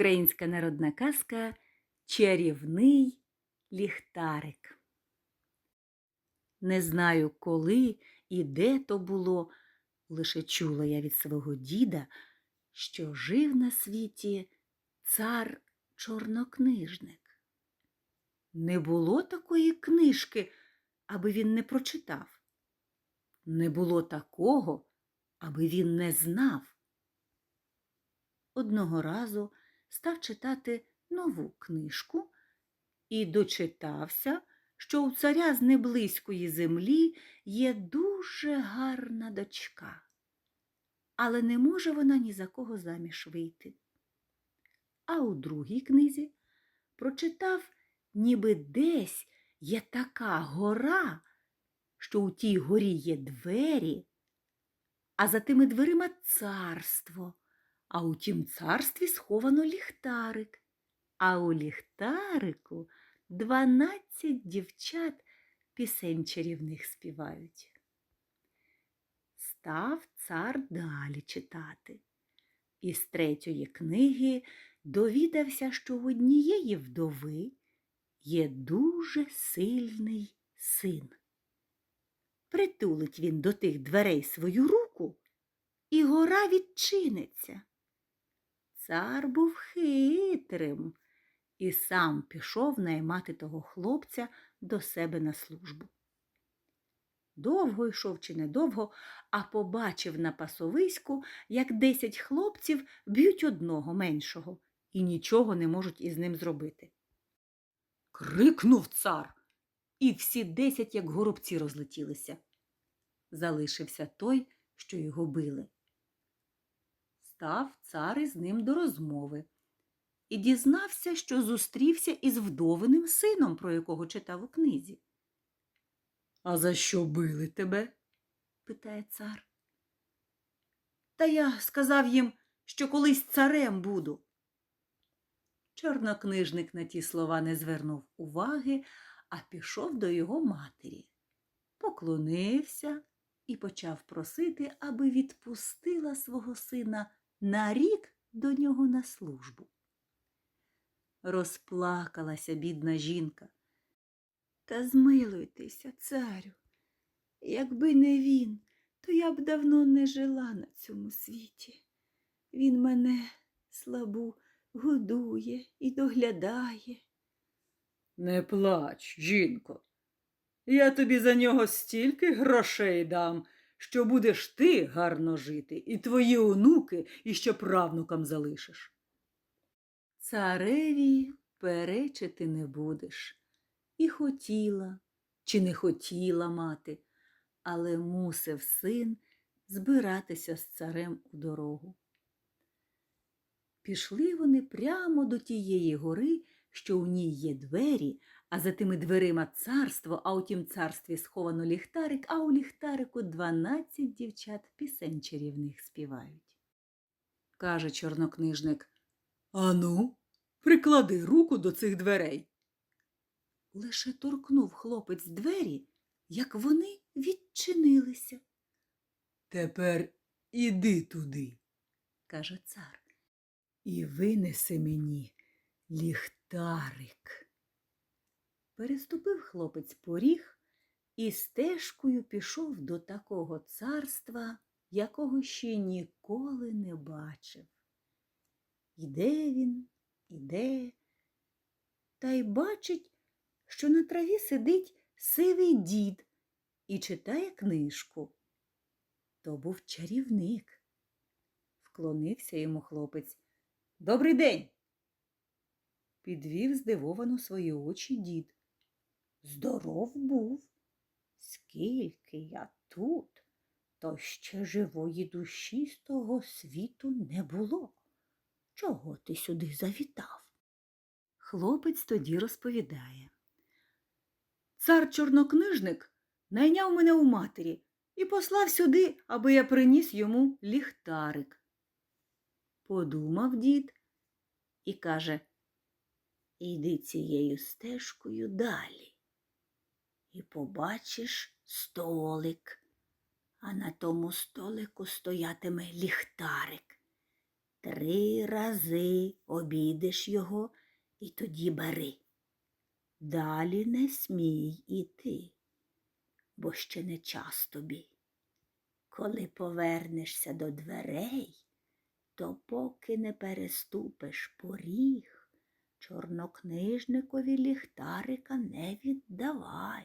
Українська народна казка Чарівний ліхтарик. Не знаю, коли і де то було, лише чула я від свого діда, що жив на світі цар чорнокнижник. Не було такої книжки, аби він не прочитав. Не було такого, аби він не знав. Одного разу став читати нову книжку і дочитався, що у царя з неблизької землі є дуже гарна дочка, але не може вона ні за кого заміж вийти. А у другій книзі прочитав, ніби десь є така гора, що у тій горі є двері, а за тими дверима царство, а у тім царстві сховано ліхтарик, а у ліхтарику дванадцять дівчат пісень чарівних співають. Став цар далі читати. Із третьої книги довідався, що в однієї вдови є дуже сильний син. Притулить він до тих дверей свою руку, і гора відчиниться. Цар був хитрим і сам пішов наймати того хлопця до себе на службу. Довго йшов чи недовго, а побачив на пасовиську, як десять хлопців б'ють одного меншого і нічого не можуть із ним зробити. Крикнув цар, і всі десять, як горобці, розлетілися. Залишився той, що його били. Став цар із ним до розмови і дізнався, що зустрівся із вдовиним сином, про якого читав у книзі. А за що били тебе? питає цар. Та я сказав їм, що колись царем буду. Чорнокнижник на ті слова не звернув уваги, а пішов до його матері, поклонився і почав просити, аби відпустила свого сина на рік до нього на службу. Розплакалася бідна жінка. Та змилуйтеся, царю. Якби не він, то я б давно не жила на цьому світі. Він мене слабу годує і доглядає. Не плач, жінко. Я тобі за нього стільки грошей дам, що будеш ти гарно жити, і твої онуки іще правнукам залишиш. Цареві перечити не будеш. І хотіла, чи не хотіла мати, але мусив син збиратися з царем у дорогу. Пішли вони прямо до тієї гори, що у ній є двері, а за тими дверима царство, а у тім царстві сховано ліхтарик, а у ліхтарику дванадцять дівчат пісень чарівних співають. Каже чорнокнижник Ану, приклади руку до цих дверей. Лише торкнув хлопець двері, як вони відчинилися. Тепер іди туди, каже цар, і винеси мені ліхтарик. Переступив хлопець поріг і стежкою пішов до такого царства, якого ще ніколи не бачив. Іде він, іде, та й бачить, що на траві сидить сивий дід і читає книжку. То був чарівник. Вклонився йому хлопець. Добрий день. Підвів здивовано свої очі дід. Здоров був. Скільки я тут, то ще живої душі з того світу не було. Чого ти сюди завітав? Хлопець тоді розповідає. Цар чорнокнижник найняв мене у матері і послав сюди, аби я приніс йому ліхтарик. Подумав дід і каже Іди цією стежкою далі і побачиш столик, а на тому столику стоятиме ліхтарик. Три рази обійдеш його і тоді бери. Далі не смій іти, бо ще не час тобі. Коли повернешся до дверей, то поки не переступиш поріг, чорнокнижникові ліхтарика не віддавай,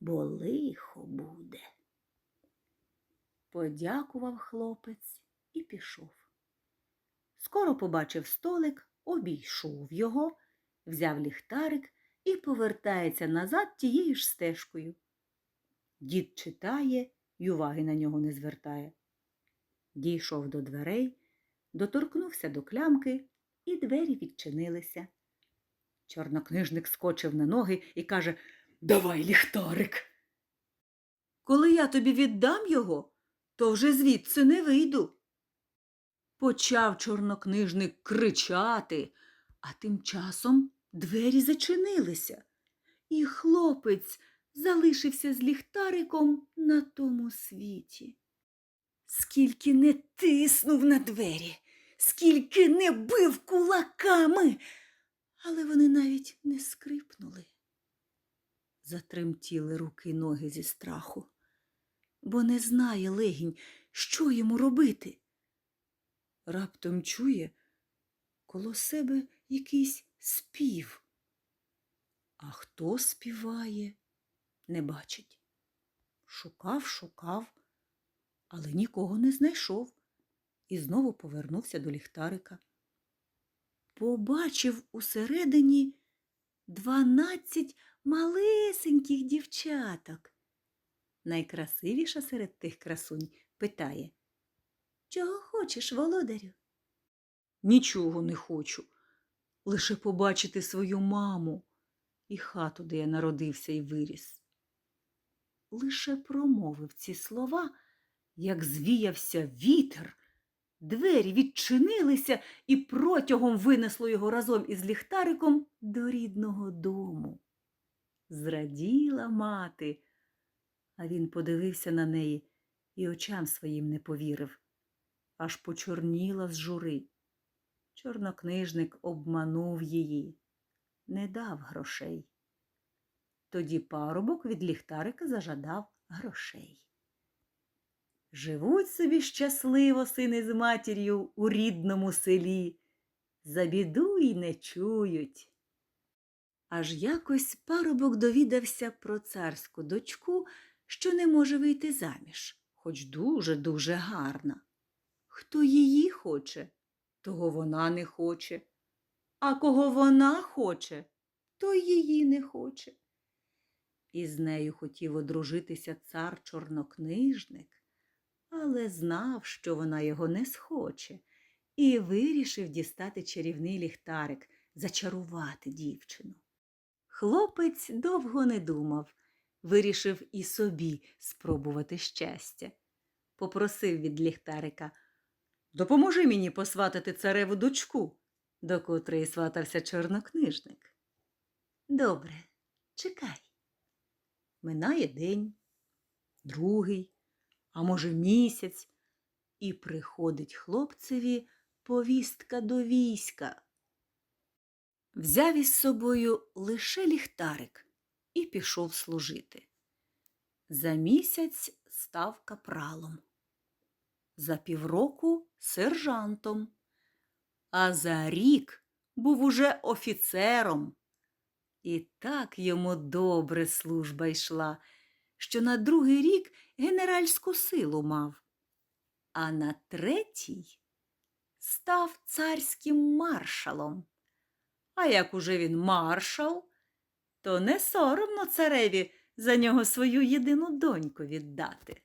бо лихо буде. Подякував хлопець і пішов. Скоро побачив столик, обійшов його, взяв ліхтарик і повертається назад тією ж стежкою. Дід читає й уваги на нього не звертає. Дійшов до дверей, доторкнувся до клямки, і двері відчинилися. Чорнокнижник скочив на ноги і каже Давай ліхтарик. Коли я тобі віддам його, то вже звідси не вийду. Почав чорнокнижник кричати, а тим часом двері зачинилися, і хлопець залишився з ліхтариком на тому світі. Скільки не тиснув на двері, скільки не бив кулаками, але вони навіть не скрипнули. Затремтіли руки й ноги зі страху, бо не знає легінь, що йому робити. Раптом чує коло себе якийсь спів. А хто співає, не бачить. Шукав, шукав, але нікого не знайшов і знову повернувся до ліхтарика. Побачив усередині дванадцять малесеньких дівчаток. Найкрасивіша серед тих красунь питає Чого хочеш, володарю? Нічого не хочу, лише побачити свою маму і хату, де я народився і виріс. Лише промовив ці слова, як звіявся вітер. Двері відчинилися і протягом винесло його разом із ліхтариком до рідного дому. Зраділа мати, а він подивився на неї і очам своїм не повірив, аж почорніла з жури. Чорнокнижник обманув її, не дав грошей. Тоді парубок від ліхтарика зажадав грошей. Живуть собі щасливо сини з матір'ю у рідному селі, за біду й не чують. Аж якось парубок довідався про царську дочку, що не може вийти заміж, хоч дуже-дуже гарна. Хто її хоче, того вона не хоче, а кого вона хоче, то її не хоче. І з нею хотів одружитися цар чорнокнижник але знав, що вона його не схоче, і вирішив дістати чарівний ліхтарик, зачарувати дівчину. Хлопець довго не думав, вирішив і собі спробувати щастя. Попросив від ліхтарика Допоможи мені посватати цареву дочку, до котрої сватався чорнокнижник. Добре, чекай. Минає день, другий, а може, місяць, і приходить хлопцеві повістка до війська. Взяв із собою лише ліхтарик і пішов служити. За місяць став капралом, за півроку сержантом, а за рік був уже офіцером. І так йому добре служба йшла, що на другий рік генеральську силу мав, а на третій став царським маршалом. А як уже він маршал, то не соромно цареві за нього свою єдину доньку віддати.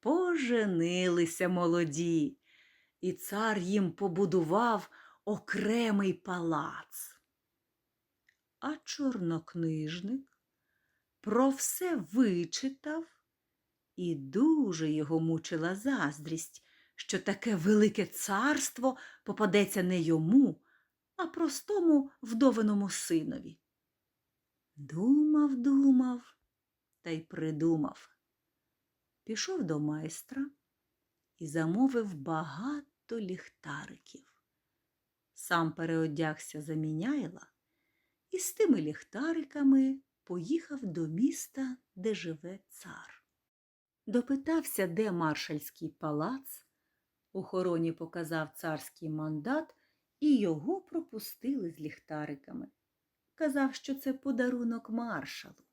Поженилися молоді, і цар їм побудував окремий палац. А чорнокнижник про все вичитав і дуже його мучила заздрість, що таке велике царство попадеться не йому, а простому вдовиному синові. Думав, думав та й придумав. Пішов до майстра і замовив багато ліхтариків. Сам переодягся за міняйла і з тими ліхтариками поїхав до міста, де живе цар. Допитався, де маршальський палац. Охороні показав царський мандат, і його пропустили з ліхтариками. Казав, що це подарунок маршалу.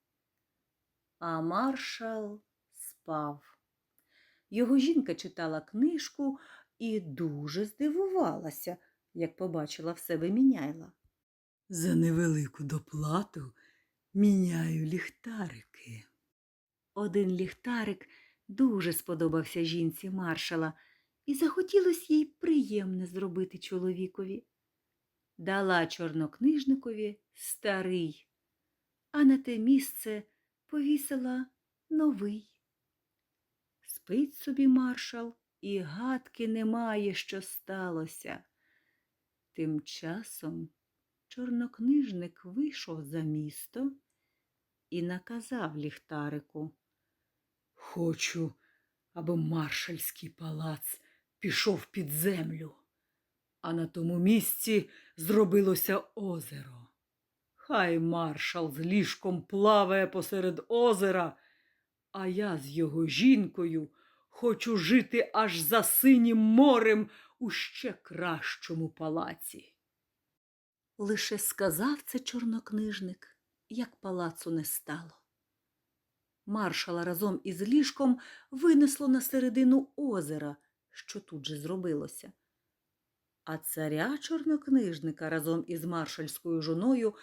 А маршал спав. Його жінка читала книжку і дуже здивувалася, як побачила в себе міняйла. За невелику доплату міняю ліхтарики. Один ліхтарик дуже сподобався жінці маршала, і захотілося їй приємне зробити чоловікові. Дала чорнокнижникові старий, а на те місце повісила новий. Спить собі маршал, і гадки немає, що сталося. Тим часом чорнокнижник вийшов за місто і наказав ліхтарику. Хочу, аби маршальський палац пішов під землю, а на тому місці зробилося озеро. Хай маршал з ліжком плаває посеред озера, а я з його жінкою хочу жити аж за синім морем у ще кращому палаці. Лише сказав це чорнокнижник, як палацу не стало. Маршала разом із ліжком винесло на середину озера, що тут же зробилося. А царя чорнокнижника разом із маршальською жоною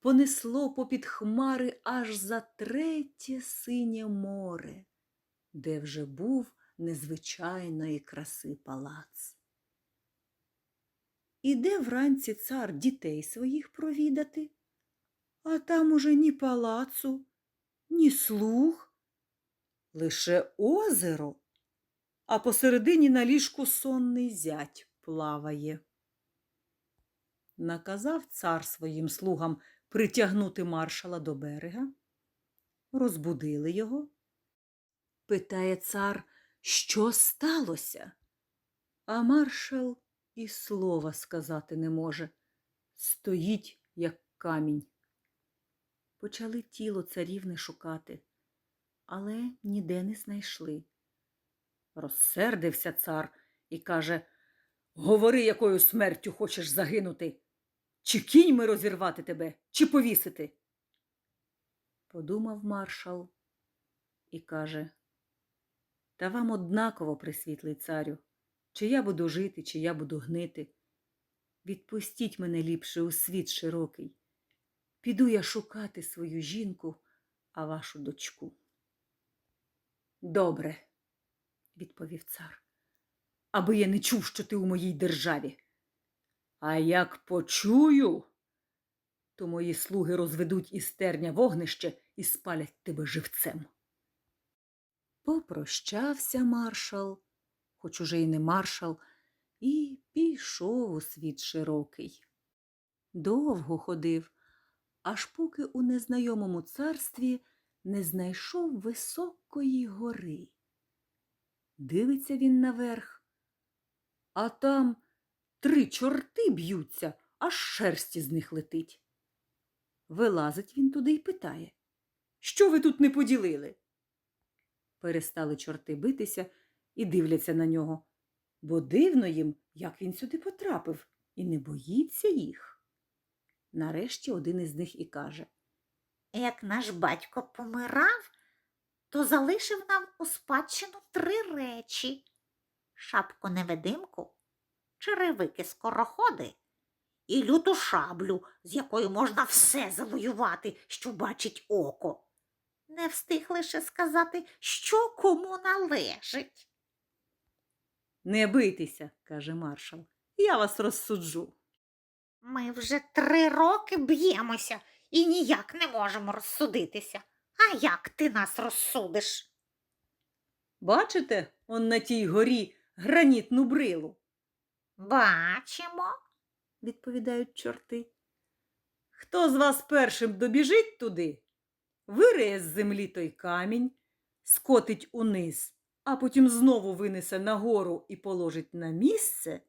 понесло попід хмари аж за третє синє море, де вже був незвичайної краси палац. Іде вранці цар дітей своїх провідати, а там уже ні палацу, ні слуг, лише озеро, а посередині на ліжку сонний зять плаває. Наказав цар своїм слугам притягнути маршала до берега, розбудили його. Питає цар, що сталося? А маршал і слова сказати не може. Стоїть, як камінь. Почали тіло царівни шукати, але ніде не знайшли. Розсердився цар і каже Говори, якою смертю хочеш загинути. Чи кіньми розірвати тебе, чи повісити? Подумав маршал і каже Та вам однаково, присвітлий царю, чи я буду жити, чи я буду гнити. Відпустіть мене ліпше у світ широкий. Піду я шукати свою жінку, а вашу дочку. Добре, відповів цар, аби я не чув, що ти у моїй державі. А як почую, то мої слуги розведуть із терня вогнище і спалять тебе живцем. Попрощався маршал, хоч уже й не маршал, і пішов у світ широкий. Довго ходив, аж поки у незнайомому царстві не знайшов високої гори. Дивиться він наверх, а там три чорти б'ються, аж шерсті з них летить. Вилазить він туди й питає Що ви тут не поділили? Перестали чорти битися і дивляться на нього, бо дивно їм, як він сюди потрапив, і не боїться їх. Нарешті один із них і каже Як наш батько помирав, то залишив нам у спадщину три речі шапку невидимку, черевики скороходи і люту шаблю, з якою можна все завоювати, що бачить око. Не встиг лише сказати, що кому належить. Не бийтеся, каже маршал, я вас розсуджу. Ми вже три роки б'ємося і ніяк не можемо розсудитися. А як ти нас розсудиш? Бачите, он на тій горі гранітну брилу, Бачимо. відповідають чорти. Хто з вас першим добіжить туди, вириє з землі той камінь, скотить униз а потім знову винесе нагору і положить на місце,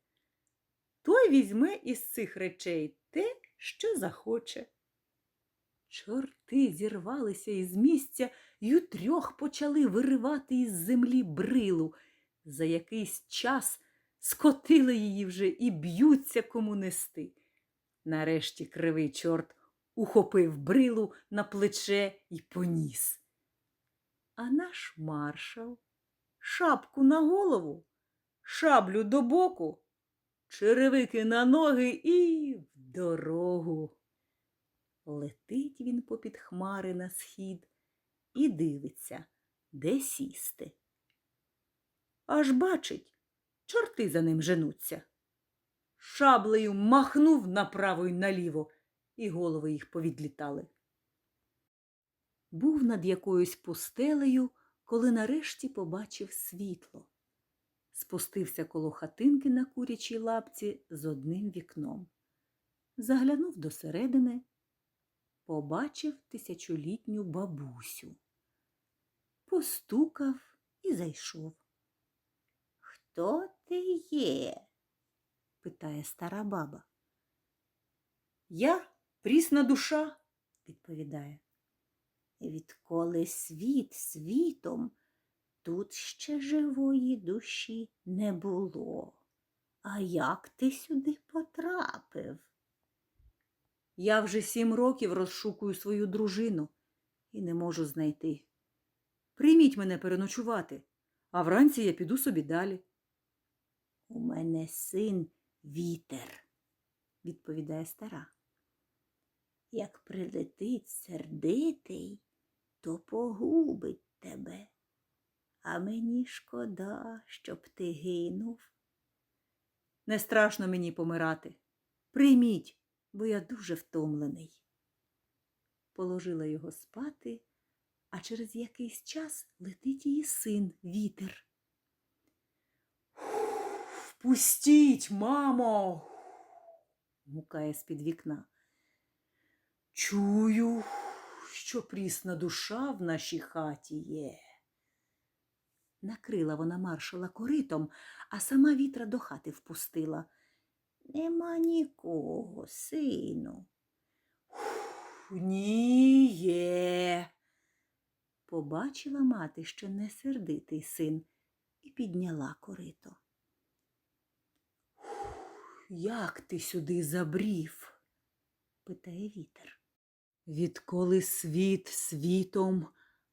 той візьме із цих речей те, що захоче. Чорти зірвалися із місця й утрьох почали виривати із землі брилу. За якийсь час скотили її вже і б'ються кому нести. Нарешті кривий чорт ухопив брилу на плече і поніс. А наш маршал шапку на голову, шаблю до боку, черевики на ноги і в дорогу. Летить він попід хмари на схід і дивиться, де сісти. Аж бачить, чорти за ним женуться. Шаблею махнув направо й наліво, і голови їх повідлітали. Був над якоюсь пустелею, коли нарешті побачив світло. Спустився коло хатинки на курячій лапці з одним вікном. Заглянув досередини, побачив тисячолітню бабусю. Постукав і зайшов. Хто ти є? питає стара баба. Я прісна душа, відповідає. Відколи світ світом, тут ще живої душі не було. А як ти сюди потрапив? Я вже сім років розшукую свою дружину і не можу знайти. Прийміть мене переночувати, а вранці я піду собі далі, У мене син вітер, відповідає стара. Як прилетить сердитий, то погубить тебе. А мені шкода, щоб ти гинув. Не страшно мені помирати. Прийміть, бо я дуже втомлений. Положила його спати, а через якийсь час летить її син вітер. Впустіть, мамо. гукає з-під вікна. Чую, що прісна душа в нашій хаті є. Накрила вона маршала коритом, а сама вітра до хати впустила. Нема нікого, сину. Ні, є. Побачила мати, що не сердитий син, і підняла корито. Як ти сюди забрів? питає вітер. Відколи світ світом,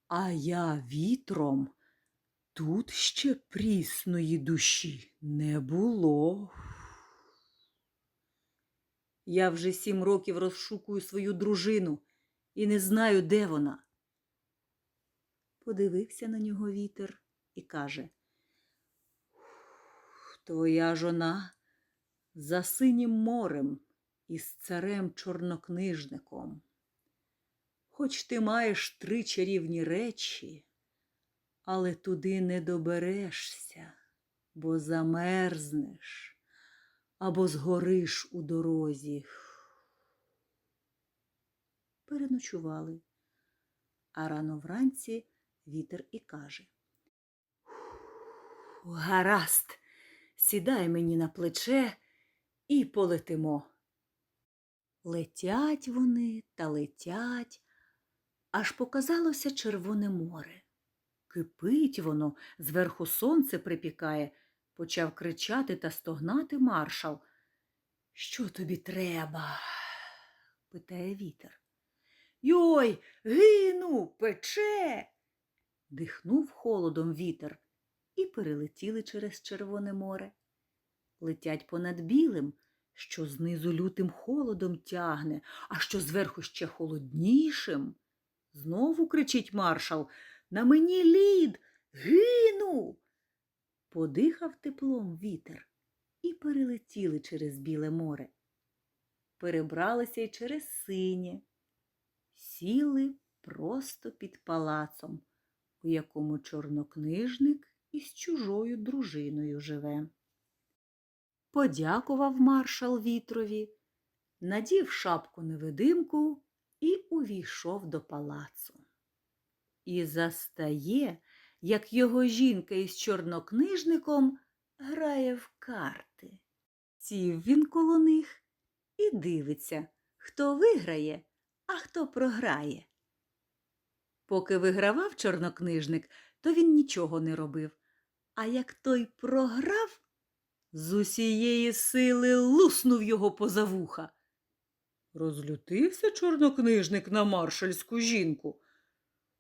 а я вітром, тут ще прісної душі не було. Я вже сім років розшукую свою дружину і не знаю, де вона. Подивився на нього вітер і каже Твоя жона за синім морем із царем чорнокнижником. Хоч ти маєш три чарівні речі, але туди не доберешся, бо замерзнеш або згориш у дорозі. Переночували, а рано вранці вітер і каже Гаразд, сідай мені на плече і полетимо. Летять вони та летять, аж показалося Червоне море. Кипить воно, зверху сонце припікає, почав кричати та стогнати маршал. Що тобі треба? питає вітер. Йой, гину, пече. Дихнув холодом вітер і перелетіли через Червоне море. Летять понад білим, що знизу лютим холодом тягне, а що зверху ще холоднішим. Знову кричить маршал На мені лід, гину. Подихав теплом вітер і перелетіли через біле море. Перебралися й через синє, сіли просто під палацом, у якому чорнокнижник із чужою дружиною живе. Подякував маршал вітрові, надів шапку невидимку і увійшов до палацу. І застає як його жінка із чорнокнижником грає в карти. Сів він коло них і дивиться, хто виграє, а хто програє. Поки вигравав чорнокнижник, то він нічого не робив. А як той програв, з усієї сили луснув його поза вуха. Розлютився чорнокнижник на маршальську жінку.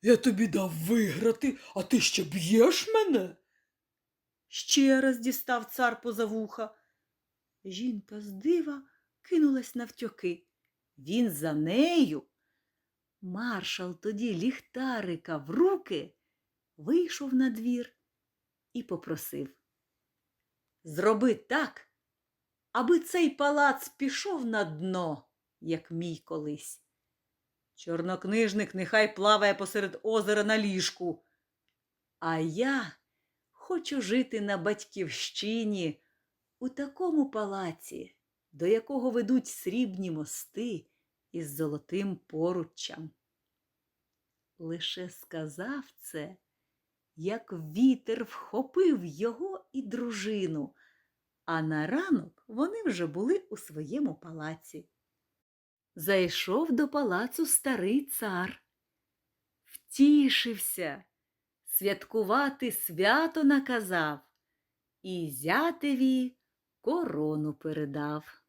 Я тобі дав виграти, а ти ще б'єш мене? Ще раз дістав цар поза вуха. Жінка з дива кинулась навтьоки. Він за нею. Маршал тоді ліхтарика в руки вийшов на двір і попросив. Зроби так, аби цей палац пішов на дно, як мій колись. Чорнокнижник нехай плаває посеред озера на ліжку. А я хочу жити на батьківщині у такому палаці, до якого ведуть срібні мости із золотим поруччям. Лише сказав це, як вітер вхопив його і дружину, а на ранок вони вже були у своєму палаці. Зайшов до палацу старий цар. Втішився, святкувати свято наказав і зятеві корону передав.